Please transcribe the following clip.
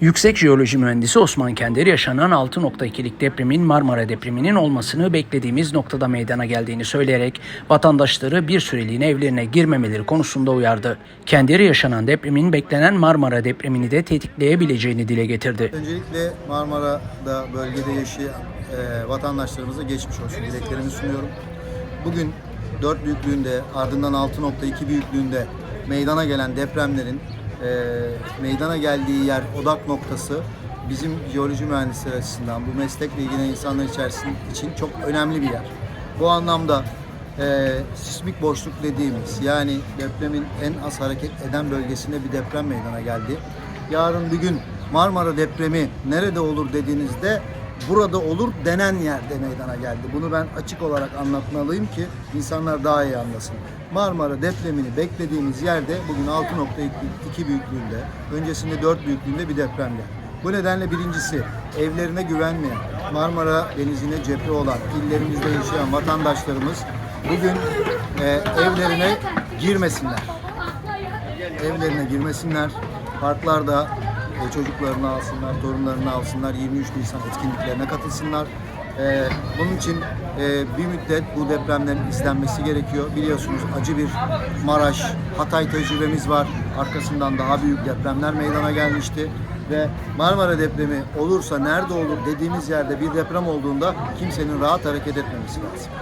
Yüksek Jeoloji Mühendisi Osman Kender yaşanan 6.2'lik depremin Marmara depreminin olmasını beklediğimiz noktada meydana geldiğini söyleyerek vatandaşları bir süreliğine evlerine girmemeleri konusunda uyardı. Kender yaşanan depremin beklenen Marmara depremini de tetikleyebileceğini dile getirdi. Öncelikle Marmara'da bölgede yaşayan e, vatandaşlarımıza geçmiş olsun dileklerimi sunuyorum. Bugün 4 büyüklüğünde ardından 6.2 büyüklüğünde meydana gelen depremlerin e, meydana geldiği yer odak noktası bizim jeoloji mühendisleri açısından bu meslekle ilgilenen insanlar içerisinde için çok önemli bir yer. Bu anlamda e, sismik boşluk dediğimiz yani depremin en az hareket eden bölgesinde bir deprem meydana geldi. Yarın bir gün Marmara depremi nerede olur dediğinizde burada olur denen yerde meydana geldi. Bunu ben açık olarak anlatmalıyım ki insanlar daha iyi anlasın. Marmara depremini beklediğimiz yerde bugün 6.2 büyüklüğünde, öncesinde 4 büyüklüğünde bir deprem geldi. Bu nedenle birincisi evlerine güvenmeyen, Marmara Denizi'ne cephe olan, illerimizde yaşayan vatandaşlarımız bugün e, evlerine girmesinler. Evlerine girmesinler. Parklarda e, çocuklarını alsınlar, torunlarını alsınlar, 23 Nisan etkinliklerine katılsınlar. E, bunun için e, bir müddet bu depremlerin izlenmesi gerekiyor. Biliyorsunuz acı bir Maraş, Hatay tecrübemiz var. Arkasından daha büyük depremler meydana gelmişti. Ve Marmara depremi olursa nerede olur dediğimiz yerde bir deprem olduğunda kimsenin rahat hareket etmemesi lazım.